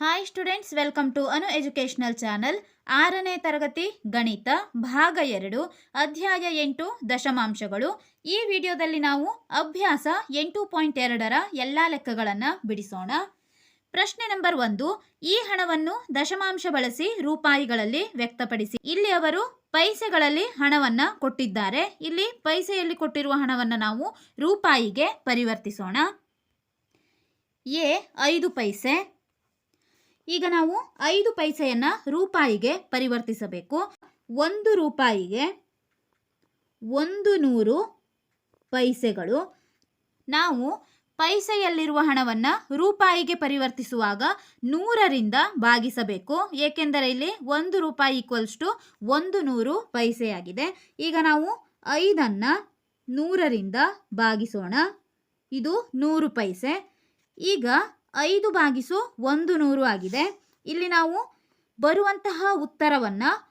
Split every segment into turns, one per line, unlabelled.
Hi students welcome to Anu educational channel ಆರನೇ ತರಗತಿ ಗಣಿತ, ಭಾಗ ಎರಡು, ಅಧ್ಯಾಯ ಎಂಟು ದಶಮಾಂಶಗಳು. ಈ ವಿಡಿಯೋದಲ್ಲಿ ನಾವು ಅಭ್ಯಾಸ ಎಂಟು ಪಾಯಿಂಟ್ ಎರಡರ ಎಲ್ಲ ಲೆಕ್ಕಗಳನ್ನು ಬಿಡಿಸೋಣ. ಪ್ರಶ್ನೆ ನಂಬರ್ ಒಂದು, ಈ ಹಣವನ್ನು ದಶಮಾಂಶ ಬಳಸಿ ರೂಪಾಯಿಗಳಲ್ಲಿ ವ್ಯಕ್ತಪಡಿಸಿ. ಇಲ್ಲಿ ಅವರು ಪೈಸೆಗಳಲ್ಲಿ ಹಣವನ್ನು ಕೊಟ್ಟಿದ್ದಾರೆ. ಇಲ್ಲಿ ಪೈಸೆಯಲ್ಲಿ ಕೊಟ್ಟಿರುವ ಹಣವನ್ನು ನಾವು ರೂಪಾಯಿಗೆ ಪರಿವರ್ತಿಸೋಣ. ಎ, ಐದು ಪೈಸೆ. ಈಗ ನಾವು ಐದು ಪೈಸೆಯನ್ನು ರೂಪಾಯಿಗೆ ಪರಿವರ್ತಿಸಬೇಕು. ಒಂದು ರೂಪಾಯಿಗೆ ಒಂದು ನೂರು ಪೈಸೆಗಳು. ನಾವು ಪೈಸೆಯಲ್ಲಿರುವ ಹಣವನ್ನು ರೂಪಾಯಿಗೆ ಪರಿವರ್ತಿಸುವಾಗ ನೂರರಿಂದ ಭಾಗಿಸಬೇಕು. ಏಕೆಂದರೆ ಇಲ್ಲಿ ಒಂದು ರೂಪಾಯಿ ಈಕ್ವಲ್ಸ್ ಟು ಒಂದು ನೂರು ಪೈಸೆಯಾಗಿದೆ. ಈಗ ನಾವು ಐದನ್ನು ನೂರರಿಂದ ಭಾಗಿಸೋಣ. ಇದು ನೂರು ಪೈಸೆ. ಈಗ ಐದು ಭಾಗಿಸು ಒಂದು ನೂರು ಆಗಿದೆ. ಇಲ್ಲಿ ನಾವು ಬರುವಂತಹ ಉತ್ತರವನ್ನು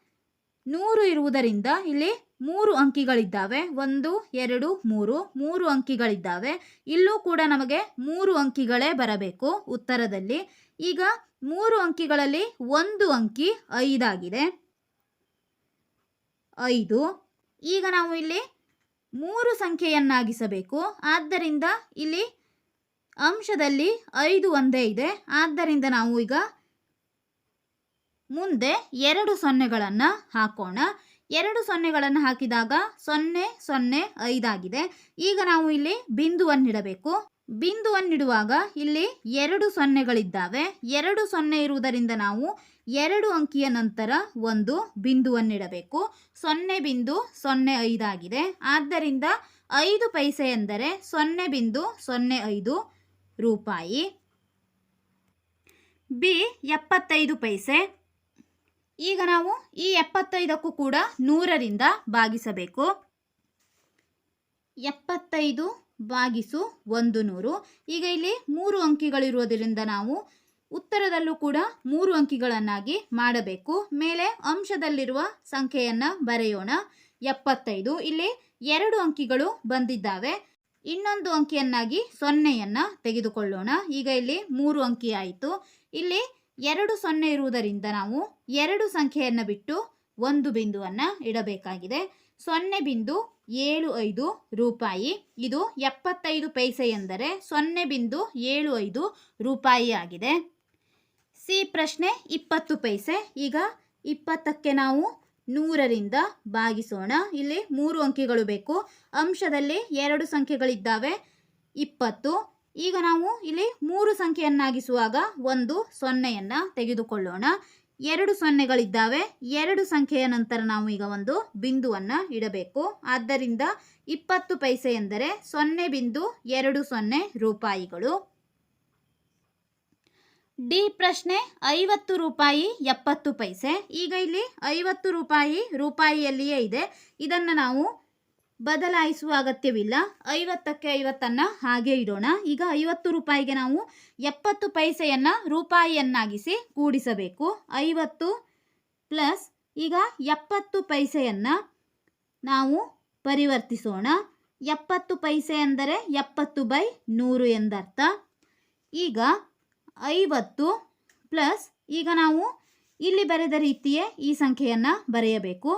ನೂರು ಇರುವುದರಿಂದ ಇಲ್ಲಿ ಮೂರು ಅಂಕಿಗಳಿದ್ದಾವೆ. ಒಂದು, ಎರಡು, ಮೂರು ಮೂರು ಅಂಕಿಗಳಿದ್ದಾವೆ. ಇಲ್ಲೂ ಕೂಡ ನಮಗೆ ಮೂರು ಅಂಕಿಗಳೇ ಬರಬೇಕು ಉತ್ತರದಲ್ಲಿ. ಈಗ ಮೂರು ಅಂಕಿಗಳಲ್ಲಿ ಒಂದು ಅಂಕಿ ಐದಾಗಿದೆ. ಐದು. ಈಗ ನಾವು ಇಲ್ಲಿ ಮೂರು ಸಂಖ್ಯೆಯನ್ನಾಗಿಸಬೇಕು. ಆದ್ದರಿಂದ ಇಲ್ಲಿ ಅಂಶದಲ್ಲಿ ಐದು ಒಂದೇ ಇದೆ. ಆದ್ದರಿಂದ ನಾವು ಈಗ ಮುಂದೆ ಎರಡು ಸೊನ್ನೆಗಳನ್ನು ಹಾಕೋಣ. ಎರಡು ಸೊನ್ನೆಗಳನ್ನು ಹಾಕಿದಾಗ ಸೊನ್ನೆ ಸೊನ್ನೆ ಐದಾಗಿದೆ ಈಗ ನಾವು ಇಲ್ಲಿ ಬಿಂದುವನ್ನಿಡಬೇಕು ಬಿಂದುವನ್ನಿಡುವಾಗ ಇಲ್ಲಿ ಎರಡು ಸೊನ್ನೆಗಳಿದ್ದಾವೆ. ಎರಡು ಸೊನ್ನೆ ಇರುವುದರಿಂದ ನಾವು ಎರಡು ಅಂಕಿಯ ನಂತರ ಒಂದು ಬಿಂದುವನ್ನಿಡಬೇಕು ಸೊನ್ನೆ ಬಿಂದು ಸೊನ್ನೆ ಐದಾಗಿದೆ ಆದ್ದರಿಂದ ಐದು ಪೈಸೆ ಎಂದರೆ ಸೊನ್ನೆ ಬಿಂದು ಸೊನ್ನೆ ಐದು. ರೂಪಾಯಿ. ಬಿ, ಎಪ್ಪತ್ತೈದು ಪೈಸೆ. ಈಗ ನಾವು ಈ ಎಪ್ಪತ್ತೈದಕ್ಕೂ ಕೂಡ ನೂರರಿಂದ ಭಾಗಿಸಬೇಕು. ಎಪ್ಪತ್ತೈದು ಭಾಗಿಸು ಒಂದು ನೂರು. ಈಗ ಇಲ್ಲಿ ಮೂರು ಅಂಕಿಗಳಿರುವುದರಿಂದ ನಾವು ಉತ್ತರದಲ್ಲೂ ಕೂಡ ಮೂರು ಅಂಕಿಗಳನ್ನಾಗಿ ಮಾಡಬೇಕು. ಮೇಲೆ ಅಂಶದಲ್ಲಿರುವ ಸಂಖ್ಯೆಯನ್ನು ಬರೆಯೋಣ. ಎಪ್ಪತ್ತೈದು. ಇಲ್ಲಿ ಎರಡು ಅಂಕಿಗಳು ಬಂದಿದ್ದಾವೆ. ಇನ್ನೊಂದು ಅಂಕಿಯನ್ನಾಗಿ ಸೊನ್ನೆಯನ್ನು ತೆಗೆದುಕೊಳ್ಳೋಣ. ಈಗ ಇಲ್ಲಿ ಮೂರು ಅಂಕಿ ಆಯಿತು. ಇಲ್ಲಿ ಎರಡು ಸೊನ್ನೆ ಇರುವುದರಿಂದ ನಾವು ಎರಡು ಸಂಖ್ಯೆಯನ್ನು ಬಿಟ್ಟು ಒಂದು ಬಿಂದುವನ್ನು ಇಡಬೇಕಾಗಿದೆ. ಸೊನ್ನೆ ಬಿಂದು ಏಳು ಐದು ರೂಪಾಯಿ. ಇದು ಎಪ್ಪತ್ತೈದು ಪೈಸೆ ಎಂದರೆ ಸೊನ್ನೆ ಬಿಂದು ಏಳು ಐದು ರೂಪಾಯಿ ಆಗಿದೆ. ಸಿ ಪ್ರಶ್ನೆ ಇಪ್ಪತ್ತು ಪೈಸೆ. ಈಗ ಇಪ್ಪತ್ತಕ್ಕೆ ನಾವು ನೂರರಿಂದ ಭಾಗಿಸೋಣ. ಇಲ್ಲಿ ಮೂರು ಅಂಕಿಗಳು ಬೇಕು. ಅಂಶದಲ್ಲಿ ಎರಡು ಸಂಖ್ಯೆಗಳಿದ್ದಾವೆ. ಇಪ್ಪತ್ತು. ಈಗ ನಾವು ಇಲ್ಲಿ ಮೂರು ಸಂಖ್ಯೆಯನ್ನಾಗಿಸುವಾಗ ಒಂದು ಸೊನ್ನೆಯನ್ನು ತೆಗೆದುಕೊಳ್ಳೋಣ. ಎರಡು ಸೊನ್ನೆಗಳಿದ್ದಾವೆ. ಎರಡು ಸಂಖ್ಯೆಯ ನಂತರ ನಾವು ಈಗ ಒಂದು ಬಿಂದುವನ್ನು ಇಡಬೇಕು. ಆದ್ದರಿಂದ ಇಪ್ಪತ್ತು ಪೈಸೆ ಎಂದರೆ ಸೊನ್ನೆ ಬಿಂದು ಎರಡು ಸೊನ್ನೆ ರೂಪಾಯಿಗಳು. ಡಿ ಪ್ರಶ್ನೆ ಐವತ್ತು ರೂಪಾಯಿ ಎಪ್ಪತ್ತು ಪೈಸೆ. ಈಗ ಇಲ್ಲಿ ಐವತ್ತು ರೂಪಾಯಿ ರೂಪಾಯಿಯಲ್ಲಿಯೇ ಇದೆ. ಇದನ್ನು ನಾವು ಬದಲಾಯಿಸುವ ಅಗತ್ಯವಿಲ್ಲ. ಐವತ್ತಕ್ಕೆ ಐವತ್ತನ್ನು ಹಾಗೆ ಇಡೋಣ. ಈಗ ಐವತ್ತು ರೂಪಾಯಿಗೆ ನಾವು ಎಪ್ಪತ್ತು ಪೈಸೆಯನ್ನು ರೂಪಾಯಿಯನ್ನಾಗಿಸಿ ಕೂಡಿಸಬೇಕು. ಐವತ್ತು ಪ್ಲಸ್ ಈಗ ಎಪ್ಪತ್ತು ಪೈಸೆಯನ್ನು ನಾವು ಪರಿವರ್ತಿಸೋಣ. ಎಪ್ಪತ್ತು ಪೈಸೆ ಅಂದರೆ ಎಪ್ಪತ್ತು ಬೈ ನೂರು ಎಂದರ್ಥ. ಈಗ ಐವತ್ತು ಪ್ಲಸ್ ಈಗ ನಾವು ಇಲ್ಲಿ ಬರೆದ ರೀತಿಯೇ ಈ ಸಂಖ್ಯೆಯನ್ನು ಬರೆಯಬೇಕು.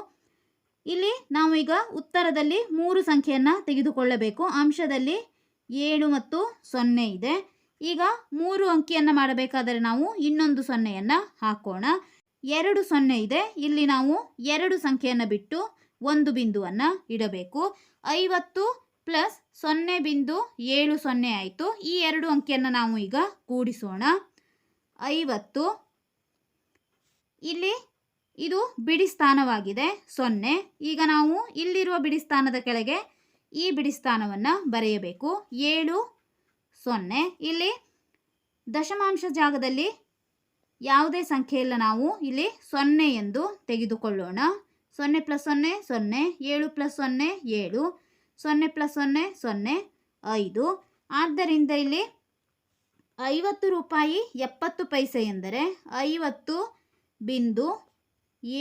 ಇಲ್ಲಿ ನಾವು ಈಗ ಉತ್ತರದಲ್ಲಿ ಮೂರು ಸಂಖ್ಯೆಯನ್ನು ತೆಗೆದುಕೊಳ್ಳಬೇಕು. ಅಂಶದಲ್ಲಿ ಏಳು ಮತ್ತು ಸೊನ್ನೆ ಇದೆ. ಈಗ ಮೂರು ಅಂಕಿಯನ್ನು ಮಾಡಬೇಕಾದರೆ ನಾವು ಇನ್ನೊಂದು ಸೊನ್ನೆಯನ್ನು ಹಾಕೋಣ. ಎರಡು ಸೊನ್ನೆ ಇದೆ. ಇಲ್ಲಿ ನಾವು ಎರಡು ಸಂಖ್ಯೆಯನ್ನು ಬಿಟ್ಟು ಒಂದು ಬಿಂದುವನ್ನು ಇಡಬೇಕು. ಐವತ್ತು ಪ್ಲಸ್ ಸೊನ್ನೆ ಬಿಂದು ಏಳು ಸೊನ್ನೆ ಆಯಿತು. ಈ ಎರಡು ಅಂಕಿಯನ್ನು ನಾವು ಈಗ ಕೂಡಿಸೋಣ. ಐವತ್ತು. ಇಲ್ಲಿ ಇದು ಬಿಡಿ ಸ್ಥಾನವಾಗಿದೆ, ಸೊನ್ನೆ. ಈಗ ನಾವು ಇಲ್ಲಿರುವ ಬಿಡಿ ಸ್ಥಾನದ ಕೆಳಗೆ ಈ ಬಿಡಿ ಸ್ಥಾನವನ್ನು ಬರೆಯಬೇಕು. ಏಳು, ಸೊನ್ನೆ. ಇಲ್ಲಿ ದಶಮಾಂಶ ಜಾಗದಲ್ಲಿ ಯಾವುದೇ ಸಂಖ್ಯೆಯಲ್ಲ ನಾವು ಇಲ್ಲಿ ಸೊನ್ನೆ ಎಂದು ತೆಗೆದುಕೊಳ್ಳೋಣ. ಸೊನ್ನೆ ಪ್ಲಸ್ ಸೊನ್ನೆ ಸೊನ್ನೆ. ಏಳು ಪ್ಲಸ್ ಸೊನ್ನೆ, ಏಳು. ಸೊನ್ನೆ ಪ್ಲಸ್ ಸೊನ್ನೆ ಸೊನ್ನೆ ಐದು. ಆದ್ದರಿಂದ ಇಲ್ಲಿ ಐವತ್ತು ರೂಪಾಯಿ ಎಪ್ಪತ್ತು ಪೈಸೆ ಎಂದರೆ ಐವತ್ತು ಬಿಂದು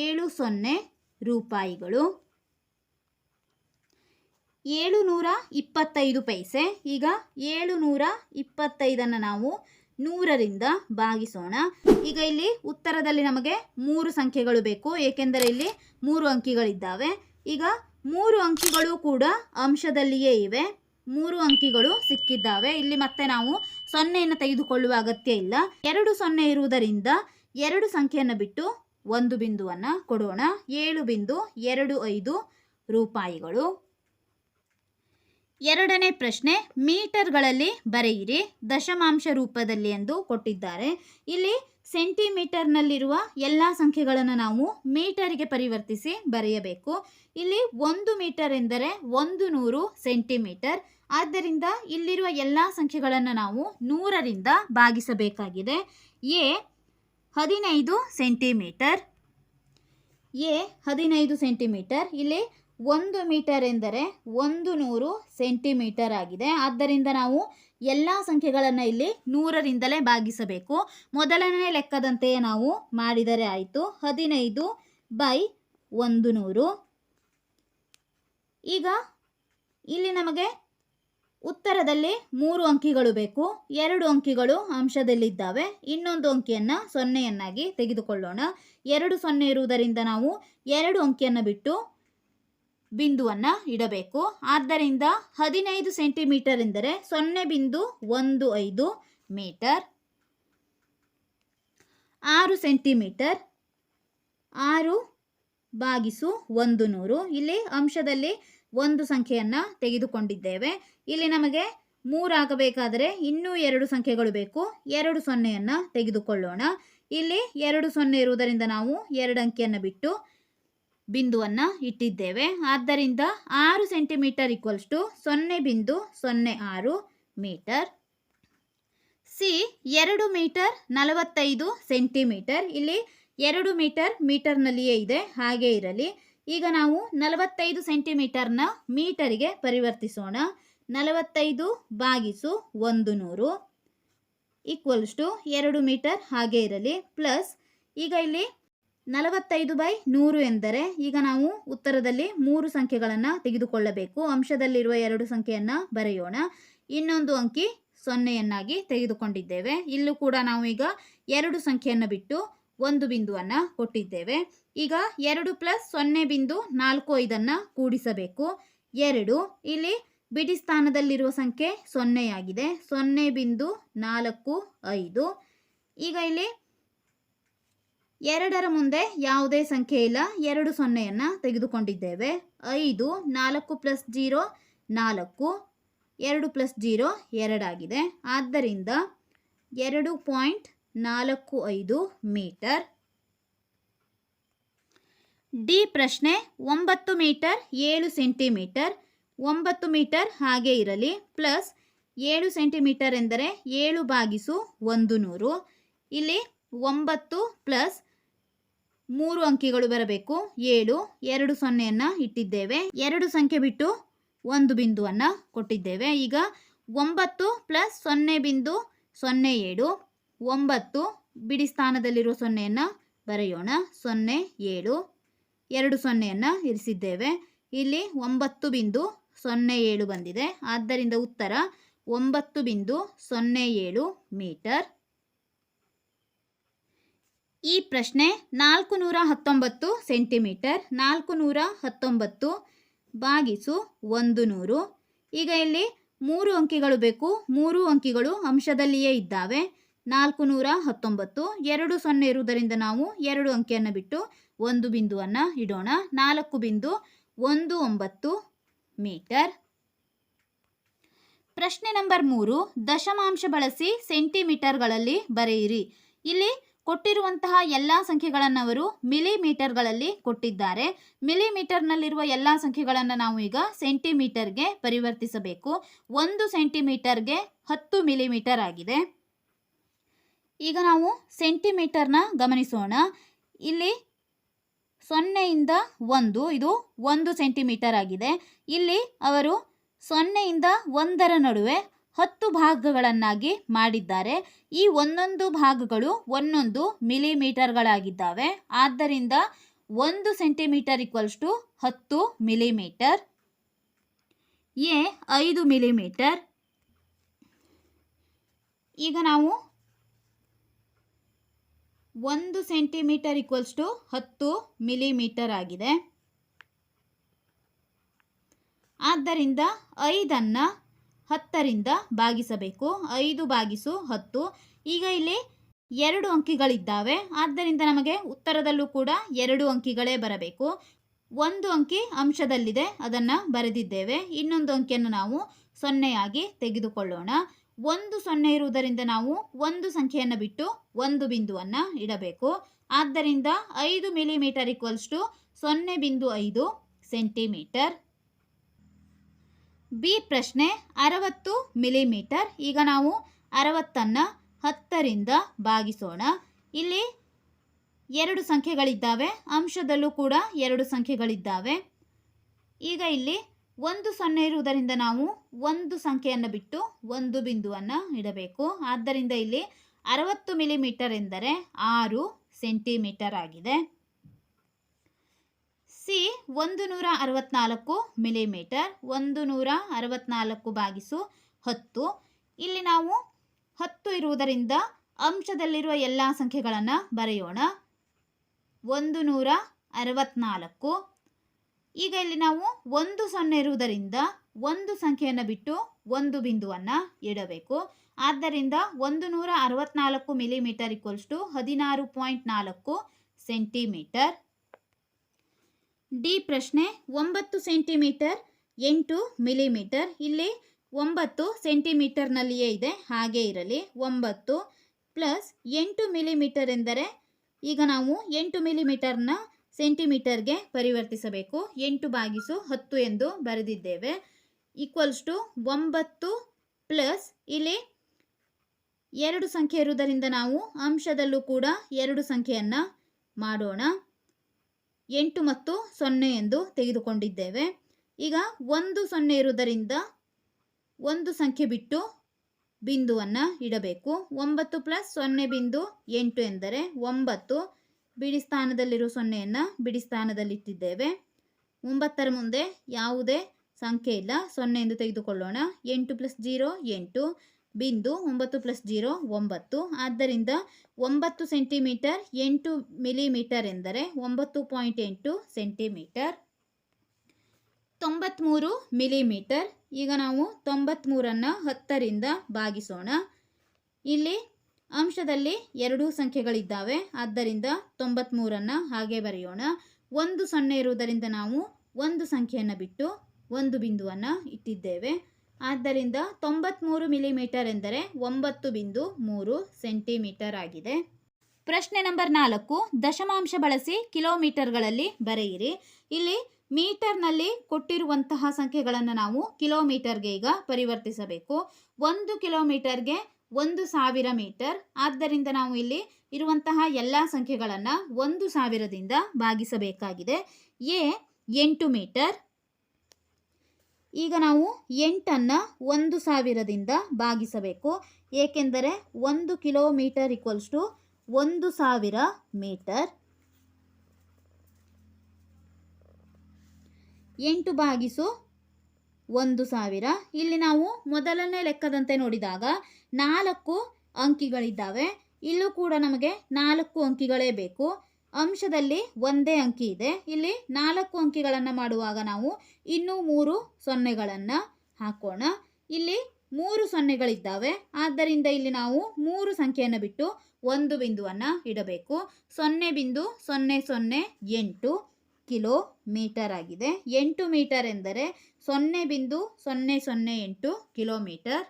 ಏಳು ಸೊನ್ನೆ ರೂಪಾಯಿಗಳು. ಏಳು ನೂರ ಇಪ್ಪತ್ತೈದು ಪೈಸೆ. ಈಗ ಏಳು ನೂರ ಇಪ್ಪತ್ತೈದನ್ನು ನಾವು ನೂರರಿಂದ ಭಾಗಿಸೋಣ. ಈಗ ಇಲ್ಲಿ ಉತ್ತರದಲ್ಲಿ ನಮಗೆ ಮೂರು ಸಂಖ್ಯೆಗಳು ಬೇಕು, ಏಕೆಂದರೆ ಇಲ್ಲಿ ಮೂರು ಅಂಕಿಗಳಿದ್ದಾವೆ. ಈಗ ಮೂರು ಅಂಕಿಗಳು ಕೂಡ ಅಂಶದಲ್ಲಿಯೇ ಇವೆ. ಮೂರು ಅಂಕಿಗಳು ಸಿಕ್ಕಿದ್ದಾವೆ. ಇಲ್ಲಿ ಮತ್ತೆ ನಾವು ಸೊನ್ನೆಯನ್ನು ತೆಗೆದುಕೊಳ್ಳುವ ಅಗತ್ಯ ಇಲ್ಲ. ಎರಡು ಸೊನ್ನೆ ಇರುವುದರಿಂದ ಎರಡು ಸಂಖ್ಯೆಯನ್ನು ಬಿಟ್ಟು ಒಂದು ಬಿಂದುವನ್ನು ಕೊಡೋಣ. ಏಳು ಬಿಂದು ಎರಡು ಐದು ರೂಪಾಯಿಗಳು. ಎರಡನೇ ಪ್ರಶ್ನೆ, ಮೀಟರ್ಗಳಲ್ಲಿ ಬರೆಯಿರಿ ದಶಮಾಂಶ ರೂಪದಲ್ಲಿ ಎಂದು ಕೊಟ್ಟಿದ್ದಾರೆ. ಇಲ್ಲಿ ಸೆಂಟಿಮೀಟರ್ನಲ್ಲಿರುವ ಎಲ್ಲ ಸಂಖ್ಯೆಗಳನ್ನು ನಾವು ಮೀಟರ್ಗೆ ಪರಿವರ್ತಿಸಿ ಬರೆಯಬೇಕು. ಇಲ್ಲಿ ಒಂದು ಮೀಟರ್ ಎಂದರೆ ಒಂದು ನೂರು ಸೆಂಟಿಮೀಟರ್. ಆದ್ದರಿಂದ ಇಲ್ಲಿರುವ ಎಲ್ಲ ಸಂಖ್ಯೆಗಳನ್ನು ನಾವು ನೂರರಿಂದ ಭಾಗಿಸಬೇಕಾಗಿದೆ. ಎ ಹದಿನೈದು ಸೆಂಟಿಮೀಟರ್. ಎ ಹದಿನೈದು ಸೆಂಟಿಮೀಟರ್. ಇಲ್ಲಿ ಒಂದು ಮೀಟರ್ ಎಂದರೆ ಒಂದು ನೂರು ಸೆಂಟಿಮೀಟರ್ ಆಗಿದೆ. ಆದ್ದರಿಂದ ನಾವು ಎಲ್ಲ ಸಂಖ್ಯೆಗಳನ್ನು ಇಲ್ಲಿ ನೂರರಿಂದಲೇ ಭಾಗಿಸಬೇಕು. ಮೊದಲನೇ ಲೆಕ್ಕದಂತೆಯೇ ನಾವು ಮಾಡಿದರೆ ಆಯಿತು. ಹದಿನೈದು ಬೈ ಒಂದು ನೂರು. ಈಗ ಇಲ್ಲಿ ನಮಗೆ ಉತ್ತರದಲ್ಲಿ ಮೂರು ಅಂಕಿಗಳು ಬೇಕು. ಎರಡು ಅಂಕಿಗಳು ಅಂಶದಲ್ಲಿದ್ದಾವೆ. ಇನ್ನೊಂದು ಅಂಕಿಯನ್ನು ಸೊನ್ನೆಯನ್ನಾಗಿ ತೆಗೆದುಕೊಳ್ಳೋಣ. ಎರಡು ಸೊನ್ನೆ ಇರುವುದರಿಂದ ನಾವು ಎರಡು ಅಂಕಿಯನ್ನು ಬಿಟ್ಟು ಬಿಂದುವನ್ನು ಇಡಬೇಕು. ಆದ್ದರಿಂದ ಹದಿನೈದು ಸೆಂಟಿಮೀಟರ್ ಎಂದರೆ ಸೊನ್ನೆ ಬಿಂದು ಒಂದು ಐದು ಮೀಟರ್. ಆರು ಸೆಂಟಿಮೀಟರ್. ಆರು ಭಾಗಿಸು ಒಂದು ನೂರು. ಇಲ್ಲಿ ಅಂಶದಲ್ಲಿ ಒಂದು ಸಂಖ್ಯೆಯನ್ನು ತೆಗೆದುಕೊಂಡಿದ್ದೇವೆ. ಇಲ್ಲಿ ನಮಗೆ ಮೂರಾಗಬೇಕಾದರೆ ಇನ್ನೂ ಎರಡು ಸಂಖ್ಯೆಗಳು ಬೇಕು. ಎರಡು ಸೊನ್ನೆಯನ್ನು ತೆಗೆದುಕೊಳ್ಳೋಣ. ಇಲ್ಲಿ ಎರಡು ಸೊನ್ನೆ ಇರುವುದರಿಂದ ನಾವು ಎರಡು ಅಂಕಿಯನ್ನು ಬಿಟ್ಟು ಬಿಂದುವನ್ನು ಇಟ್ಟಿದ್ದೇವೆ. ಆದ್ದರಿಂದ ಆರು ಸೆಂಟಿಮೀಟರ್ ಈಕ್ವಲ್ಸ್ ಟು ಸೊನ್ನೆ ಬಿಂದು ಸೊನ್ನೆ ಆರು ಮೀಟರ್. ಸಿ, ಎರಡು ಮೀಟರ್ ನಲವತ್ತೈದು ಸೆಂಟಿಮೀಟರ್. ಇಲ್ಲಿ ಎರಡು ಮೀಟರ್ ಮೀಟರ್ನಲ್ಲಿಯೇ ಇದೆ, ಹಾಗೆ ಇರಲಿ. ಈಗ ನಾವು ನಲವತ್ತೈದು ಸೆಂಟಿಮೀಟರ್ನ ಮೀಟರಿಗೆ ಪರಿವರ್ತಿಸೋಣ. ನಲವತ್ತೈದು ಬಾಗಿಸು ಒಂದು ನೂರು ಈಕ್ವಲ್ಸ್ ಟು ಎರಡು ಮೀಟರ್, ಹಾಗೆ ಇರಲಿ. ಪ್ಲಸ್, ಈಗ ಇಲ್ಲಿ ನಲವತ್ತೈದು ಬೈ ನೂರು ಎಂದರೆ ಈಗ ನಾವು ಉತ್ತರದಲ್ಲಿ ಮೂರು ಸಂಖ್ಯೆಗಳನ್ನು ತೆಗೆದುಕೊಳ್ಳಬೇಕು. ಅಂಶದಲ್ಲಿರುವ ಎರಡು ಸಂಖ್ಯೆಯನ್ನು ಬರೆಯೋಣ. ಇನ್ನೊಂದು ಅಂಕಿ ಸೊನ್ನೆಯನ್ನಾಗಿ ತೆಗೆದುಕೊಂಡಿದ್ದೇವೆ. ಇಲ್ಲೂ ಕೂಡ ನಾವು ಈಗ ಎರಡು ಸಂಖ್ಯೆಯನ್ನು ಬಿಟ್ಟು ಒಂದು ಬಿಂದುವನ್ನು ಕೊಟ್ಟಿದ್ದೇವೆ. ಈಗ ಎರಡು ಪ್ಲಸ್ ಸೊನ್ನೆ ಬಿಂದು ನಾಲ್ಕು ಐದನ್ನು ಕೂಡಿಸಬೇಕು. ಎರಡು, ಇಲ್ಲಿ ಬಿಡಿ ಸ್ಥಾನದಲ್ಲಿರುವ ಸಂಖ್ಯೆ ಸೊನ್ನೆಯಾಗಿದೆ. ಸೊನ್ನೆ ಬಿಂದು ನಾಲ್ಕು ಐದು. ಈಗ ಇಲ್ಲಿ ಎರಡರ ಮುಂದೆ ಯಾವುದೇ ಸಂಖ್ಯೆ ಇಲ್ಲ. ಎರಡು ಸೊನ್ನೆಯನ್ನು ತೆಗೆದುಕೊಂಡಿದ್ದೇವೆ. ಐದು, ನಾಲ್ಕು ಪ್ಲಸ್ ಜೀರೋ, ನಾಲ್ಕು. ಎರಡು ಪ್ಲಸ್ ಜೀರೋ ಎರಡಾಗಿದೆ ಆದ್ದರಿಂದ ಎರಡು ಪಾಯಿಂಟ್ ನಾಲ್ಕು ಐದು ಮೀಟರ್. ಡಿ ಪ್ರಶ್ನೆ, ಒಂಬತ್ತು ಮೀಟರ್, ಏಳು ಸೆಂಟಿಮೀಟರ್. ಒಂಬತ್ತು ಮೀಟರ್ ಹಾಗೆ ಇರಲಿ. ಪ್ಲಸ್ ಏಳು ಸೆಂಟಿಮೀಟರ್ ಎಂದರೆ ಏಳು ಬಾಗಿಸು ಒಂದು ನೂರು. ಇಲ್ಲಿ ಒಂಬತ್ತು ಪ್ಲಸ್ ಮೂರು ಅಂಕಿಗಳು ಬರಬೇಕು. ಏಳು, ಎರಡು ಸೊನ್ನೆಯನ್ನು ಇಟ್ಟಿದ್ದೇವೆ. ಎರಡು ಸಂಖ್ಯೆ ಬಿಟ್ಟು ಒಂದು ಬಿಂದುವನ್ನು ಕೊಟ್ಟಿದ್ದೇವೆ. ಈಗ ಒಂಬತ್ತು ಪ್ಲಸ್ ಸೊನ್ನೆ ಬಿಂದು ಸೊನ್ನೆ ಏಳು. ಒಂಬತ್ತು ಬಿಡಿ ಸ್ಥಾನದಲ್ಲಿರುವ ಸೊನ್ನೆಯನ್ನು ಬರೆಯೋಣ. ಸೊನ್ನೆ, ಏಳು, ಎರಡು ಸೊನ್ನೆಯನ್ನು ಇರಿಸಿದ್ದೇವೆ. ಇಲ್ಲಿ ಒಂಬತ್ತು ಬಿಂದು ಸೊನ್ನೆ ಏಳು ಬಂದಿದೆ. ಆದ್ದರಿಂದ ಉತ್ತರ ಒಂಬತ್ತು ಬಿಂದು ಸೊನ್ನೆ ಏಳು ಮೀಟರ್. ಈ ಪ್ರಶ್ನೆ ನಾಲ್ಕು ನೂರ ಹತ್ತೊಂಬತ್ತು ಸೆಂಟಿಮೀಟರ್ ನಾಲ್ಕು ನೂರ ಹತ್ತೊಂಬತ್ತು ಬಾಗಿಸು ಒಂದು ನೂರು ಈಗ ಇಲ್ಲಿ ಮೂರು ಅಂಕಿಗಳು ಬೇಕು. ಮೂರು ಅಂಕಿಗಳು ಅಂಶದಲ್ಲಿಯೇ ಇದ್ದಾವೆ. ನಾಲ್ಕು ನೂರ ಹತ್ತೊಂಬತ್ತು ಎರಡು ಸೊನ್ನೆ ಇರುವುದರಿಂದ ನಾವು ಎರಡು ಅಂಕಿಯನ್ನು ಬಿಟ್ಟು ಒಂದು ಬಿಂದುವನ್ನು ಇಡೋಣ. ನಾಲ್ಕು ಬಿಂದು ಒಂದು ಒಂಬತ್ತು ಮೀಟರ್. ಪ್ರಶ್ನೆ ನಂಬರ್ ಮೂರು, ದಶಮಾಂಶ ಬಳಸಿ ಸೆಂಟಿಮೀಟರ್ಗಳಲ್ಲಿ ಬರೆಯಿರಿ. ಇಲ್ಲಿ ಕೊಟ್ಟಿರುವಂತಹ ಎಲ್ಲ ಸಂಖ್ಯೆಗಳನ್ನು ಅವರು ಮಿಲಿಮೀಟರ್ಗಳಲ್ಲಿ ಕೊಟ್ಟಿದ್ದಾರೆ. ಮಿಲಿಮೀಟರ್ನಲ್ಲಿರುವ ಎಲ್ಲ ಸಂಖ್ಯೆಗಳನ್ನು ನಾವು ಈಗ ಸೆಂಟಿಮೀಟರ್ಗೆ ಪರಿವರ್ತಿಸಬೇಕು. ಒಂದು ಸೆಂಟಿಮೀಟರ್ಗೆ ಹತ್ತು ಮಿಲಿಮೀಟರ್ ಆಗಿದೆ. ಈಗ ನಾವು ಸೆಂಟಿಮೀಟರ್ನ ಗಮನಿಸೋಣ. ಇಲ್ಲಿ ಸೊನ್ನೆಯಿಂದ ಒಂದು, ಇದು ಒಂದು ಸೆಂಟಿಮೀಟರ್ ಆಗಿದೆ. ಇಲ್ಲಿ ಅವರು ಸೊನ್ನೆಯಿಂದ ಒಂದರ ನಡುವೆ ಹತ್ತು ಭಾಗಗಳನ್ನಾಗಿ ಮಾಡಿದ್ದಾರೆ. ಈ ಒಂದೊಂದು ಭಾಗಗಳು ಒಂದೊಂದು ಮಿಲಿಮೀಟರ್ಗಳಾಗಿದ್ದಾವೆ. ಆದ್ದರಿಂದ ಒಂದು ಸೆಂಟಿಮೀಟರ್ ಈಕ್ವಲ್ಸ್ ಟು ಹತ್ತು ಮಿಲಿಮೀಟರ್. ಎ ಐದು ಮಿಲಿಮೀಟರ್. ಈಗ ನಾವು ಒಂದು ಸೆಂಟಿಮೀಟರ್ ಈಕ್ವಲ್ಸ್ ಟು ಹತ್ತು ಮಿಲಿಮೀಟರ್ ಆಗಿದೆ. ಆದ್ದರಿಂದ ಐದನ್ನು ಹತ್ತರಿಂದ ಭಾಗಿಸಬೇಕು. ಐದು ಭಾಗಿಸು ಹತ್ತು. ಈಗ ಇಲ್ಲಿ ಎರಡು ಅಂಕಿಗಳಿದ್ದಾವೆ. ಆದ್ದರಿಂದ ನಮಗೆ ಉತ್ತರದಲ್ಲೂ ಕೂಡ ಎರಡು ಅಂಕಿಗಳೇ ಬರಬೇಕು. ಒಂದು ಅಂಕಿ ಅಂಶದಲ್ಲಿದೆ. ಅದನ್ನು ಬರೆದಿದ್ದೇವೆ. ಇನ್ನೊಂದು ಅಂಕಿಯನ್ನು ನಾವು ಸೊನ್ನೆಯಾಗಿ ತೆಗೆದುಕೊಳ್ಳೋಣ. ಒಂದು ಸೊನ್ನೆ ಇರುವುದರಿಂದ ನಾವು ಒಂದು ಸಂಖ್ಯೆಯನ್ನು ಬಿಟ್ಟು ಒಂದು ಬಿಂದುವನ್ನು ಇಡಬೇಕು. ಆದ್ದರಿಂದ ಐದು ಮಿಲಿಮೀಟರ್ ಈಕ್ವಲ್ಸ್ ಟು ಸೊನ್ನೆ ಬಿಂದು ಐದು ಸೆಂಟಿಮೀಟರ್ ಬಿ ಪ್ರಶ್ನೆ ಅರವತ್ತು ಮಿಲಿಮೀಟರ್. ಈಗ ನಾವು ಅರವತ್ತನ್ನು ಹತ್ತರಿಂದ ಭಾಗಿಸೋಣ. ಇಲ್ಲಿ ಎರಡು ಸಂಖ್ಯೆಗಳಿದ್ದಾವೆ. ಅಂಶದಲ್ಲೂ ಕೂಡ ಎರಡು ಸಂಖ್ಯೆಗಳಿದ್ದಾವೆ. ಈಗ ಇಲ್ಲಿ ಒಂದು ಸೊನ್ನೆ ಇರುವುದರಿಂದ ನಾವು ಒಂದು ಸಂಖ್ಯೆಯನ್ನು ಬಿಟ್ಟು ಒಂದು ಬಿಂದುವನ್ನು ಇಡಬೇಕು. ಆದ್ದರಿಂದ ಇಲ್ಲಿ ಅರವತ್ತು ಮಿಲಿಮೀಟರ್ ಎಂದರೆ ಆರು ಸೆಂಟಿಮೀಟರ್ ಆಗಿದೆ. ಸಿ ಒಂದು ನೂರ ಅರವತ್ನಾಲ್ಕು ಮಿಲಿಮೀಟರ್ ಒಂದು ನೂರ ಅರವತ್ನಾಲ್ಕು ಬಾಗಿಸು ಹತ್ತು. ಇಲ್ಲಿ ನಾವು ಹತ್ತು ಇರುವುದರಿಂದ ಅಂಶದಲ್ಲಿರುವ ಎಲ್ಲ ಸಂಖ್ಯೆಗಳನ್ನು ಬರೆಯೋಣ. ಒಂದು ನೂರ ಅರವತ್ನಾಲ್ಕು ಈಗ ಇಲ್ಲಿ ನಾವು ಒಂದು ಸೊನ್ನೆ ಇರುವುದರಿಂದ ಒಂದು ಸಂಖ್ಯೆಯನ್ನು ಬಿಟ್ಟು ಒಂದು ಬಿಂದುವನ್ನು ಇಡಬೇಕು. ಆದ್ದರಿಂದ ಒಂದು ನೂರ ಅರವತ್ನಾಲ್ಕು ಮಿಲಿಮೀಟರ್ ಈಕ್ವಲ್ಸ್ ಟು ಹದಿನಾರು ಪಾಯಿಂಟ್ ನಾಲ್ಕು ಸೆಂಟಿಮೀಟರ್. ಡಿ ಪ್ರಶ್ನೆ ಒಂಬತ್ತು ಸೆಂಟಿಮೀಟರ್ ಎಂಟು ಮಿಲಿಮೀಟರ್. ಇಲ್ಲಿ ಒಂಬತ್ತು ಸೆಂಟಿಮೀಟರ್ನಲ್ಲಿಯೇ ಇದೆ, ಹಾಗೇ ಇರಲಿ. ಒಂಬತ್ತು ಪ್ಲಸ್ ಎಂಟು ಮಿಲಿಮೀಟರ್ ಎಂದರೆ ಈಗ ನಾವು ಎಂಟು ಮಿಲಿಮೀಟರ್ನ ಸೆಂಟಿಮೀಟರ್ಗೆ ಪರಿವರ್ತಿಸಬೇಕು. ಎಂಟು ಬಾಗಿಸು ಹತ್ತು ಎಂದು ಬರೆದಿದ್ದೇವೆ. ಈಕ್ವಲ್ಸ್ ಟು ಒಂಬತ್ತು ಪ್ಲಸ್ ಇಲ್ಲಿ ಎರಡು ಸಂಖ್ಯೆ ಇರುವುದರಿಂದ ನಾವು ಅಂಶದಲ್ಲೂ ಕೂಡ ಎರಡು ಸಂಖ್ಯೆಯನ್ನು ಮಾಡೋಣ. ಎಂಟು ಮತ್ತು ಸೊನ್ನೆ ಎಂದು ತೆಗೆದುಕೊಂಡಿದ್ದೇವೆ. ಈಗ ಒಂದು ಸೊನ್ನೆ ಇರುವುದರಿಂದ ಒಂದು ಸಂಖ್ಯೆ ಬಿಟ್ಟು ಬಿಂದುವನ್ನು ಇಡಬೇಕು. ಒಂಬತ್ತು ಪ್ಲಸ್ ಸೊನ್ನೆ ಬಿಂದು ಎಂಟು ಎಂದರೆ ಒಂಬತ್ತು. ಬಿಡಿ ಸ್ಥಾನದಲ್ಲಿರುವ ಸೊನ್ನೆಯನ್ನು ಬಿಡಿ ಸ್ಥಾನದಲ್ಲಿಟ್ಟಿದ್ದೇವೆ. ಒಂಬತ್ತರ ಮುಂದೆ ಯಾವುದೇ ಸಂಖ್ಯೆ ಇಲ್ಲ. ಸೊನ್ನೆ ಎಂದು ತೆಗೆದುಕೊಳ್ಳೋಣ. ಎಂಟು ಪ್ಲಸ್ ಜೀರೋ ಎಂಟು. ಬಿಂದು ಒಂಬತ್ತು ಪ್ಲಸ್ ಜೀರೋ ಒಂಬತ್ತು. ಆದ್ದರಿಂದ ಒಂಬತ್ತು ಸೆಂಟಿಮೀಟರ್ ಎಂಟು ಮಿಲಿಮೀಟರ್ ಎಂದರೆ ಒಂಬತ್ತು ಪಾಯಿಂಟ್ ಎಂಟು ಸೆಂಟಿಮೀಟರ್. ತೊಂಬತ್ತ್ಮೂರು ಮಿಲಿಮೀಟರ್. ಈಗ ನಾವು ತೊಂಬತ್ತ್ಮೂರನ್ನು ಹತ್ತರಿಂದ ಭಾಗಿಸೋಣ. ಇಲ್ಲಿ ಅಂಶದಲ್ಲಿ ಎರಡು ಸಂಖ್ಯೆಗಳಿದ್ದಾವೆ. ಆದ್ದರಿಂದ ತೊಂಬತ್ತ್ಮೂರನ್ನು ಹಾಗೆ ಬರೆಯೋಣ. ಒಂದು ಸೊನ್ನೆ ಇರುವುದರಿಂದ ನಾವು ಒಂದು ಸಂಖ್ಯೆಯನ್ನು ಬಿಟ್ಟು ಒಂದು ಬಿಂದುವನ್ನು ಇಟ್ಟಿದ್ದೇವೆ. ಆದ್ದರಿಂದ ತೊಂಬತ್ತ್ಮೂರು ಮಿಲಿಮೀಟರ್ ಎಂದರೆ ಒಂಬತ್ತು ಬಿಂದು ಮೂರು ಸೆಂಟಿಮೀಟರ್ ಆಗಿದೆ. ಪ್ರಶ್ನೆ ನಂಬರ್ ನಾಲ್ಕು, ದಶಮಾಂಶ ಬಳಸಿ ಕಿಲೋಮೀಟರ್ಗಳಲ್ಲಿ ಬರೆಯಿರಿ. ಇಲ್ಲಿ ಮೀಟರ್ನಲ್ಲಿ ಕೊಟ್ಟಿರುವಂತಹ ಸಂಖ್ಯೆಗಳನ್ನು ನಾವು ಕಿಲೋಮೀಟರ್ಗೆ ಈಗ ಪರಿವರ್ತಿಸಬೇಕು. ಒಂದು ಕಿಲೋಮೀಟರ್ಗೆ ಒಂದು ಸಾವಿರ ಮೀಟರ್. ಆದ್ದರಿಂದ ನಾವು ಇಲ್ಲಿ ಇರುವಂತಹ ಎಲ್ಲ ಸಂಖ್ಯೆಗಳನ್ನು ಒಂದು ಸಾವಿರದಿಂದ ಭಾಗಿಸಬೇಕಾಗಿದೆ. ಎ ಎಂಟು ಮೀಟರ್ ಈಗ ನಾವು ಎಂಟನ್ನು ಒಂದು ಸಾವಿರದಿಂದ ಭಾಗಿಸಬೇಕು. ಏಕೆಂದರೆ ಒಂದು ಕಿಲೋಮೀಟರ್ ಈಕ್ವಲ್ಸ್ ಟು ಒಂದು ಸಾವಿರ ಮೀಟರ್. ಎಂಟು ಭಾಗಿಸು ಒಂದು ಸಾವಿರ. ಇಲ್ಲಿ ನಾವು ಮೊದಲನೇ ಲೆಕ್ಕದಂತೆ ನೋಡಿದಾಗ ನಾಲ್ಕು ಅಂಕಿಗಳಿದ್ದಾವೆ. ಇಲ್ಲೂ ಕೂಡ ನಮಗೆ ನಾಲ್ಕು ಅಂಕಿಗಳೇ ಬೇಕು. ಅಂಶದಲ್ಲಿ ಒಂದೇ ಅಂಕಿ ಇದೆ. ಇಲ್ಲಿ ನಾಲ್ಕು ಅಂಕಿಗಳನ್ನು ಮಾಡುವಾಗ ನಾವು ಇನ್ನೂ ಮೂರು ಸೊನ್ನೆಗಳನ್ನು ಹಾಕೋಣ. ಇಲ್ಲಿ ಮೂರು ಸೊನ್ನೆಗಳಿದ್ದಾವೆ. ಆದ್ದರಿಂದ ಇಲ್ಲಿ ನಾವು ಮೂರು ಸಂಖ್ಯೆಯನ್ನು ಬಿಟ್ಟು ಒಂದು ಬಿಂದುವನ್ನು ಇಡಬೇಕು. ಸೊನ್ನೆ ಬಿಂದು ಸೊನ್ನೆ ಸೊನ್ನೆ ಎಂಟು ಕಿಲೋಮೀಟರ್ ಆಗಿದೆ. ಎಂಟು ಮೀಟರ್ ಎಂದರೆ ಸೊನ್ನೆ ಬಿಂದು ಸೊನ್ನೆ ಸೊನ್ನೆ ಎಂಟು ಕಿಲೋಮೀಟರ್.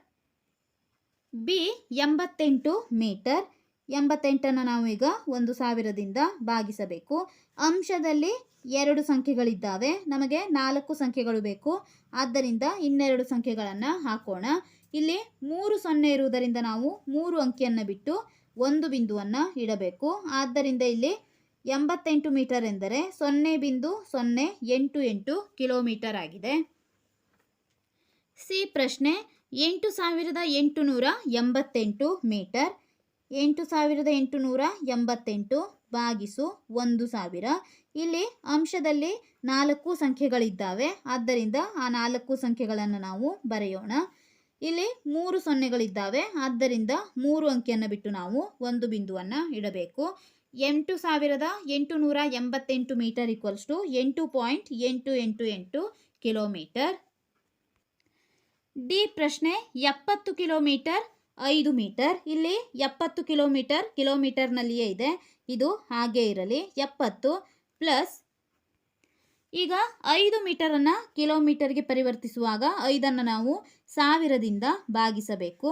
ಬಿ ಎಂಬತ್ತೆಂಟು ಮೀಟರ್. ಎಂಬತ್ತೆಂಟನ್ನು ನಾವು ಈಗ ಒಂದು ಸಾವಿರದಿಂದ ಭಾಗಿಸಬೇಕು. ಅಂಶದಲ್ಲಿ ಎರಡು ಸಂಖ್ಯೆಗಳಿದ್ದಾವೆ. ನಮಗೆ ನಾಲ್ಕು ಸಂಖ್ಯೆಗಳು ಬೇಕು. ಆದ್ದರಿಂದ ಇನ್ನೆರಡು ಸಂಖ್ಯೆಗಳನ್ನು ಹಾಕೋಣ. ಇಲ್ಲಿ ಮೂರು ಸೊನ್ನೆ ಇರುವುದರಿಂದ ನಾವು ಮೂರು ಅಂಕಿಯನ್ನು ಬಿಟ್ಟು ಒಂದು ಬಿಂದುವನ್ನು ಇಡಬೇಕು. ಆದ್ದರಿಂದ ಇಲ್ಲಿ ಎಂಬತ್ತೆಂಟು ಮೀಟರ್ ಎಂದರೆ ಸೊನ್ನೆ ಬಿಂದು ಸೊನ್ನೆ ಎಂಟು ಎಂಟು ಕಿಲೋಮೀಟರ್ ಆಗಿದೆ. ಸಿ ಪ್ರಶ್ನೆ, ಎಂಟು ಸಾವಿರದ ಎಂಟುನೂರ ಎಂಬತ್ತೆಂಟು ಮೀಟರ್. ಎಂಟು ಸಾವಿರದ ಎಂಟುನೂರ ಎಂಬತ್ತೆಂಟು ಭಾಗಿಸು ಒಂದು ಸಾವಿರ. ಇಲ್ಲಿ ಅಂಶದಲ್ಲಿ ನಾಲ್ಕು ಸಂಖ್ಯೆಗಳಿದ್ದಾವೆ. ಆದ್ದರಿಂದ ಆ ನಾಲ್ಕು ಸಂಖ್ಯೆಗಳನ್ನು ನಾವು ಬರೆಯೋಣ. ಇಲ್ಲಿ ಮೂರು ಸೊನ್ನೆಗಳಿದ್ದಾವೆ. ಆದ್ದರಿಂದ ಮೂರು ಅಂಕಿಯನ್ನು ಬಿಟ್ಟು ನಾವು ಒಂದು ಬಿಂದುವನ್ನು ಇಡಬೇಕು. ಎಂಟು ಸಾವಿರದ ಎಂಟು ನೂರ ಎಂಬತ್ತೆಂಟು ಮೀಟರ್ ಈಕ್ವಲ್ಸ್ ಟು ಎಂಟು ಪಾಯಿಂಟ್ ಎಂಟು ಎಂಟು ಎಂಟು ಕಿಲೋಮೀಟರ್. ಡಿ ಪ್ರಶ್ನೆ ಎಪ್ಪತ್ತು ಕಿಲೋಮೀಟರ್ ಐದು ಮೀಟರ್, ಇಲ್ಲಿ ಎಪ್ಪತ್ತು ಕಿಲೋಮೀಟರ್, ಕಿಲೋಮೀಟರ್ನಲ್ಲಿಯೇ ಇದೆ. ಇದು ಹಾಗೆ ಇರಲಿ, ಎಪ್ಪತ್ತು ಪ್ಲಸ್. ಈಗ ಐದು ಮೀಟರನ್ನು ಕಿಲೋಮೀಟರ್ಗೆ ಪರಿವರ್ತಿಸುವಾಗ ಐದನ್ನು ನಾವು ಸಾವಿರದಿಂದ ಭಾಗಿಸಬೇಕು.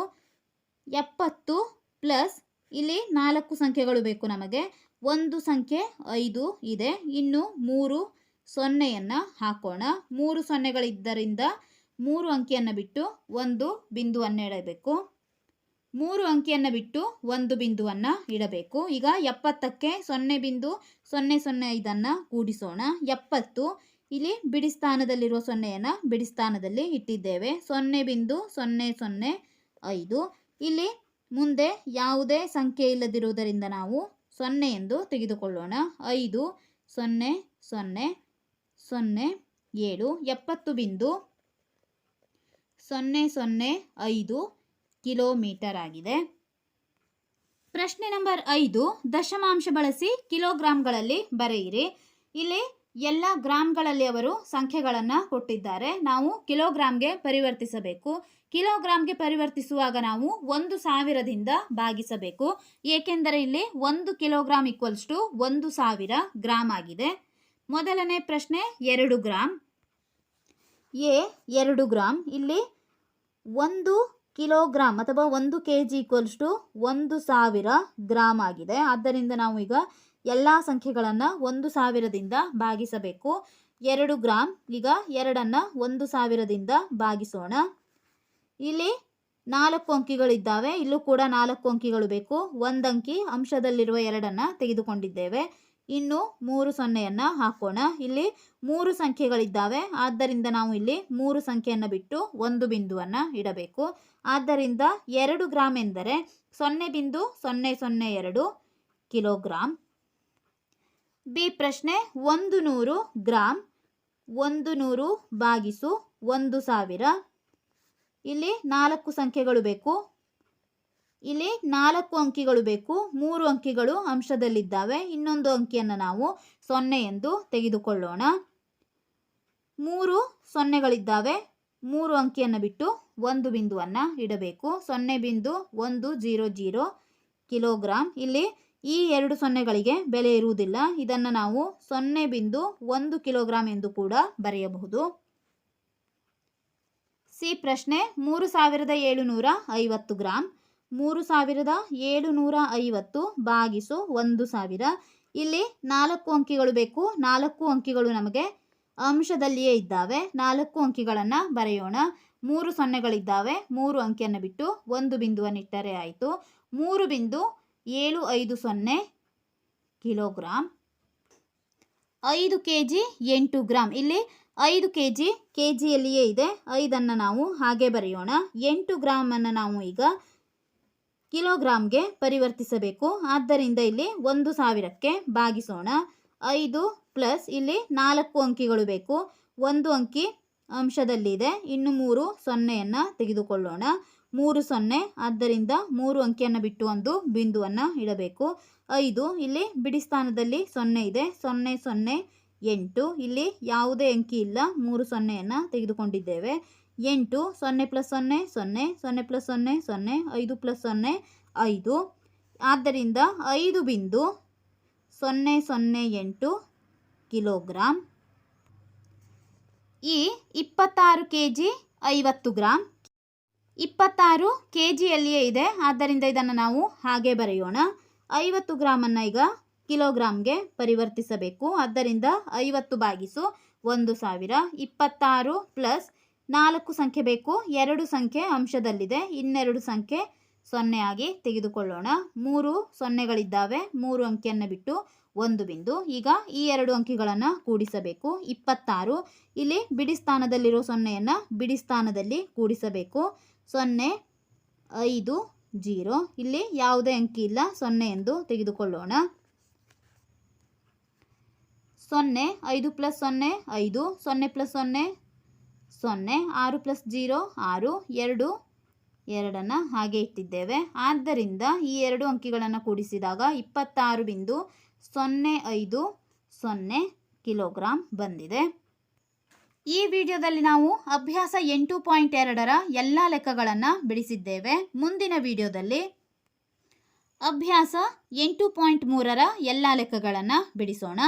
ಎಪ್ಪತ್ತು ಪ್ಲಸ್, ಇಲ್ಲಿ ನಾಲ್ಕು ಸಂಖ್ಯೆಗಳು ಬೇಕು ನಮಗೆ. ಒಂದು ಸಂಖ್ಯೆ ಐದು ಇದೆ. ಇನ್ನು ಮೂರು ಸೊನ್ನೆಯನ್ನು ಹಾಕೋಣ. ಮೂರು ಸೊನ್ನೆಗಳಿದ್ದರಿಂದ ಮೂರು ಅಂಕಿಯನ್ನು ಬಿಟ್ಟು ಒಂದು ಬಿಂದುವನ್ನು ಇಡಬೇಕು ಮೂರು ಅಂಕಿಯನ್ನು ಬಿಟ್ಟು ಒಂದು ಬಿಂದುವನ್ನು ಇಡಬೇಕು. ಈಗ ಎಪ್ಪತ್ತಕ್ಕೆ ಸೊನ್ನೆ ಬಿಂದು ಸೊನ್ನೆ ಸೊನ್ನೆ ಐದನ್ನು ಕೂಡಿಸೋಣ. ಎಪ್ಪತ್ತು, ಇಲ್ಲಿ ಬಿಡಿಸ್ಥಾನದಲ್ಲಿರುವ ಸೊನ್ನೆಯನ್ನು ಬಿಡಿಸ್ಥಾನದಲ್ಲಿ ಇಟ್ಟಿದ್ದೇವೆ. ಸೊನ್ನೆ ಬಿಂದು ಸೊನ್ನೆ ಸೊನ್ನೆ ಐದು. ಇಲ್ಲಿ ಮುಂದೆ ಯಾವುದೇ ಸಂಖ್ಯೆ ಇಲ್ಲದಿರುವುದರಿಂದ ನಾವು ಸೊನ್ನೆ ಎಂದು ತೆಗೆದುಕೊಳ್ಳೋಣ. ಐದು, ಸೊನ್ನೆ ಸೊನ್ನೆ ಸೊನ್ನೆ ಏಳು. ಎಪ್ಪತ್ತು ಬಿಂದು ಸೊನ್ನೆ ಸೊನ್ನೆ ಐದು. ಕಿಲೋಮೀಟರ್ ಆಗಿದೆ. ಪ್ರಶ್ನೆ ನಂಬರ್ ಐದು, ದಶಮಾಂಶ ಬಳಸಿ ಕಿಲೋಗ್ರಾಂಗಳಲ್ಲಿ ಬರೆಯಿರಿ. ಇಲ್ಲಿ ಎಲ್ಲ ಗ್ರಾಮ್ಗಳಲ್ಲಿ ಅವರು ಸಂಖ್ಯೆಗಳನ್ನು ಕೊಟ್ಟಿದ್ದಾರೆ. ನಾವು ಕಿಲೋಗ್ರಾಮ್ಗೆ ಪರಿವರ್ತಿಸಬೇಕು. ಕಿಲೋಗ್ರಾಮ್ಗೆ ಪರಿವರ್ತಿಸುವಾಗ ನಾವು ಒಂದು ಸಾವಿರದಿಂದ ಭಾಗಿಸಬೇಕು. ಏಕೆಂದರೆ ಇಲ್ಲಿ ಒಂದು ಕಿಲೋಗ್ರಾಮ್ ಈಕ್ವಲ್ಸ್ ಟು ಒಂದು ಸಾವಿರ ಗ್ರಾಮ್ ಆಗಿದೆ. ಮೊದಲನೇ ಪ್ರಶ್ನೆ, ಎರಡು ಗ್ರಾಮ್ ಎ, ಎರಡು ಗ್ರಾಮ್ ಇಲ್ಲಿ ಒಂದು ಕಿಲೋಗ್ರಾಮ್ ಅಥವಾ ಒಂದು ಕೆ ಜಿ ಈಕ್ವಲ್ಸ್ ಟು ಒಂದು ಸಾವಿರ ಗ್ರಾಮ್ ಆಗಿದೆ. ಆದ್ದರಿಂದ ನಾವು ಈಗ ಎಲ್ಲ ಸಂಖ್ಯೆಗಳನ್ನು ಒಂದು ಸಾವಿರದಿಂದ ಭಾಗಿಸಬೇಕು. ಎರಡು ಗ್ರಾಮ್ ಈಗ ಎರಡನ್ನು ಒಂದು ಸಾವಿರದಿಂದ ಭಾಗಿಸೋಣ. ಇಲ್ಲಿ ನಾಲ್ಕು ಅಂಕಿಗಳಿದ್ದಾವೆ. ಇಲ್ಲೂ ಕೂಡ ನಾಲ್ಕು ಅಂಕಿಗಳು ಬೇಕು. ಒಂದು ಅಂಕಿ ಅಂಶದಲ್ಲಿರುವ ಎರಡನ್ನು ತೆಗೆದುಕೊಂಡಿದ್ದೇವೆ. ಇನ್ನು ಮೂರು ಸೊನ್ನೆಯನ್ನು ಹಾಕೋಣ. ಇಲ್ಲಿ ಮೂರು ಸಂಖ್ಯೆಗಳಿದ್ದಾವೆ. ಆದ್ದರಿಂದ ನಾವು ಇಲ್ಲಿ ಮೂರು ಸಂಖ್ಯೆಯನ್ನು ಬಿಟ್ಟು ಒಂದು ಬಿಂದುವನ್ನು ಇಡಬೇಕು. ಆದ್ದರಿಂದ ಎರಡು ಗ್ರಾಮ್ ಎಂದರೆ ಸೊನ್ನೆ ಬಿಂದು ಸೊನ್ನೆ ಸೊನ್ನೆ ಎರಡು ಕಿಲೋಗ್ರಾಮ್ ಬಿ ಪ್ರಶ್ನೆ ಒಂದು ನೂರು ಗ್ರಾಮ್ ಒಂದು ನೂರು ಬಾಗಿಸು, ಒಂದು ಸಾವಿರ. ಇಲ್ಲಿ ನಾಲ್ಕು ಸಂಖ್ಯೆಗಳು ಬೇಕು. ಇಲ್ಲಿ ನಾಲ್ಕು ಅಂಕಿಗಳು ಬೇಕು. ಮೂರು ಅಂಕಿಗಳು ಅಂಶದಲ್ಲಿದ್ದಾವೆ. ಇನ್ನೊಂದು ಅಂಕಿಯನ್ನು ನಾವು ಸೊನ್ನೆ ಎಂದು ತೆಗೆದುಕೊಳ್ಳೋಣ. ಮೂರು ಸೊನ್ನೆಗಳಿದ್ದಾವೆ. ಮೂರು ಅಂಕಿಯನ್ನು ಬಿಟ್ಟು ಒಂದು ಬಿಂದುವನ್ನು ಇಡಬೇಕು. ಸೊನ್ನೆ ಬಿಂದು ಒಂದು ಜೀರೋ ಜೀರೋ ಕಿಲೋಗ್ರಾಮ್ ಇಲ್ಲಿ ಈ ಎರಡು ಸೊನ್ನೆಗಳಿಗೆ ಬೆಲೆ ಇರುವುದಿಲ್ಲ. ಇದನ್ನು ನಾವು ಸೊನ್ನೆ ಬಿಂದು ಒಂದು ಕಿಲೋಗ್ರಾಮ್ ಎಂದು ಕೂಡ ಬರೆಯಬಹುದು. ಸಿ ಪ್ರಶ್ನೆ ಮೂರು ಸಾವಿರದ ಏಳುನೂರ ಐವತ್ತು ಗ್ರಾಮ್ ಮೂರು ಸಾವಿರದ ಏಳುನೂರ ಐವತ್ತು ಭಾಗಿಸು ಒಂದು ಸಾವಿರ. ಇಲ್ಲಿ ನಾಲ್ಕು ಅಂಕಿಗಳು ಬೇಕು. ನಾಲ್ಕು ಅಂಕಿಗಳು ನಮಗೆ ಅಂಶದಲ್ಲಿಯೇ ಇದ್ದಾವೆ. ನಾಲ್ಕು ಅಂಕಿಗಳನ್ನು ಬರೆಯೋಣ. ಮೂರು ಸೊನ್ನೆಗಳಿದ್ದಾವೆ. ಮೂರು ಅಂಕಿಯನ್ನು ಬಿಟ್ಟು ಒಂದು ಬಿಂದುವನ್ನು ಇಟ್ಟರೆ ಆಯಿತು. ಮೂರು ಬಿಂದು ಏಳು ಐದು ಸೊನ್ನೆ ಕಿಲೋಗ್ರಾಮ್ ಐದು ಕೆ ಜಿ ಎಂಟು ಗ್ರಾಮ್ ಇಲ್ಲಿ ಐದು ಕೆ ಜಿ ಕೆ ಜಿಯಲ್ಲಿಯೇ ಇದೆ. ಐದನ್ನು ನಾವು ಹಾಗೆ ಬರೆಯೋಣ. ಎಂಟು ಗ್ರಾಮನ್ನು ನಾವು ಈಗ ಕಿಲೋಗ್ರಾಮ್ಗೆ ಪರಿವರ್ತಿಸಬೇಕು. ಆದ್ದರಿಂದ ಇಲ್ಲಿ ಒಂದು ಸಾವಿರಕ್ಕೆ ಭಾಗಿಸೋಣ. ಐದು ಪ್ಲಸ್ ಇಲ್ಲಿ ನಾಲ್ಕು ಅಂಕಿಗಳು ಬೇಕು. ಒಂದು ಅಂಕಿ ಅಂಶದಲ್ಲಿದೆ. ಇನ್ನು ಮೂರು ಸೊನ್ನೆಯನ್ನು ತೆಗೆದುಕೊಳ್ಳೋಣ. ಮೂರು ಸೊನ್ನೆ, ಆದ್ದರಿಂದ ಮೂರು ಅಂಕಿಯನ್ನು ಬಿಟ್ಟು ಒಂದು ಬಿಂದುವನ್ನು ಇಡಬೇಕು. ಐದು, ಇಲ್ಲಿ ಬಿಡಿ ಸ್ಥಾನದಲ್ಲಿ ಸೊನ್ನೆ ಇದೆ. ಸೊನ್ನೆ ಸೊನ್ನೆ ಎಂಟು, ಇಲ್ಲಿ ಯಾವುದೇ ಅಂಕಿ ಇಲ್ಲ. ಮೂರು ಸೊನ್ನೆಯನ್ನು ತೆಗೆದುಕೊಂಡಿದ್ದೇವೆ. ಎಂಟು, ಸೊನ್ನೆ ಪ್ಲಸ್ ಸೊನ್ನೆ ಸೊನ್ನೆ ಸೊನ್ನೆ ಪ್ಲಸ್ ಸೊನ್ನೆ ಸೊನ್ನೆ, ಐದು ಪ್ಲಸ್ ಸೊನ್ನೆ, ಐದು. ಆದ್ದರಿಂದ ಐದು ಬಿಂದು ಸೊನ್ನೆ ಸೊನ್ನೆ, ಎಂಟು ಕಿಲೋಗ್ರಾಮ್ ಈ ಇಪ್ಪತ್ತಾರು ಕೆ ಜಿ ಐವತ್ತು ಗ್ರಾಮ್ ಇಪ್ಪತ್ತಾರು ಕೆ ಜಿಯಲ್ಲಿಯೇ ಇದೆ. ಆದ್ದರಿಂದ ಇದನ್ನು ನಾವು ಹಾಗೆ ಬರೆಯೋಣ. ಐವತ್ತು ಗ್ರಾಮನ್ನು ಈಗ ಕಿಲೋಗ್ರಾಮ್ಗೆ ಪರಿವರ್ತಿಸಬೇಕು. ಆದ್ದರಿಂದ ಐವತ್ತು ಬಾಗಿಸು ಒಂದು ಸಾವಿರ, ಇಪ್ಪತ್ತಾರು ಪ್ಲಸ್ ನಾಲ್ಕು ಸಂಖ್ಯೆ ಬೇಕು, ಎರಡು ಸಂಖ್ಯೆ ಅಂಶದಲ್ಲಿದೆ, ಇನ್ನೆರಡು ಸಂಖ್ಯೆ ಸೊನ್ನೆ ಆಗಿ ತೆಗೆದುಕೊಳ್ಳೋಣ. ಮೂರು ಸೊನ್ನೆಗಳಿದ್ದಾವೆ, ಮೂರು ಅಂಕಿಯನ್ನು ಬಿಟ್ಟು ಒಂದು ಬಿಂದು. ಈಗ ಈ ಎರಡು ಅಂಕಿಗಳನ್ನು ಕೂಡಿಸಬೇಕು. ಇಪ್ಪತ್ತಾರು, ಇಲ್ಲಿ ಬಿಡಿ ಸ್ಥಾನದಲ್ಲಿರೋ ಸೊನ್ನೆಯನ್ನು ಬಿಡಿ ಸ್ಥಾನದಲ್ಲಿ ಕೂಡಿಸಬೇಕು. ಸೊನ್ನೆ, ಐದು, ಜೀರೋ. ಇಲ್ಲಿ ಯಾವುದೇ ಅಂಕಿ ಇಲ್ಲ, ಸೊನ್ನೆ ಎಂದು ತೆಗೆದುಕೊಳ್ಳೋಣ. ಸೊನ್ನೆ, ಐದು ಪ್ಲಸ್ ಸೊನ್ನೆ, ಐದು. ಸೊನ್ನೆ ಪ್ಲಸ್ ಸೊನ್ನೆ ಸೊನ್ನೆ, ಆರು ಪ್ಲಸ್ ಜೀರೋ, ಆರು, ಎರಡು, ಎರಡನ್ನು ಹಾಗೆ ಇಟ್ಟಿದ್ದೇವೆ. ಆದ್ದರಿಂದ ಈ ಎರಡು ಅಂಕಿಗಳನ್ನು ಕೂಡಿಸಿದಾಗ ಇಪ್ಪತ್ತಾರು ಬಿಂದು ಸೊನ್ನೆ ಐದು ಸೊನ್ನೆ ಕಿಲೋಗ್ರಾಂ ಬಂದಿದೆ. ಈ ವಿಡಿಯೋದಲ್ಲಿ ನಾವು ಅಭ್ಯಾಸ ಎಂಟು ಪಾಯಿಂಟ್ ಎರಡರ ಎಲ್ಲ ಲೆಕ್ಕಗಳನ್ನು ಬಿಡಿಸಿದ್ದೇವೆ. ಮುಂದಿನ ವಿಡಿಯೋದಲ್ಲಿ ಅಭ್ಯಾಸ ಎಂಟು ಪಾಯಿಂಟ್ ಮೂರರ ಎಲ್ಲ ಲೆಕ್ಕಗಳನ್ನು ಬಿಡಿಸೋಣ.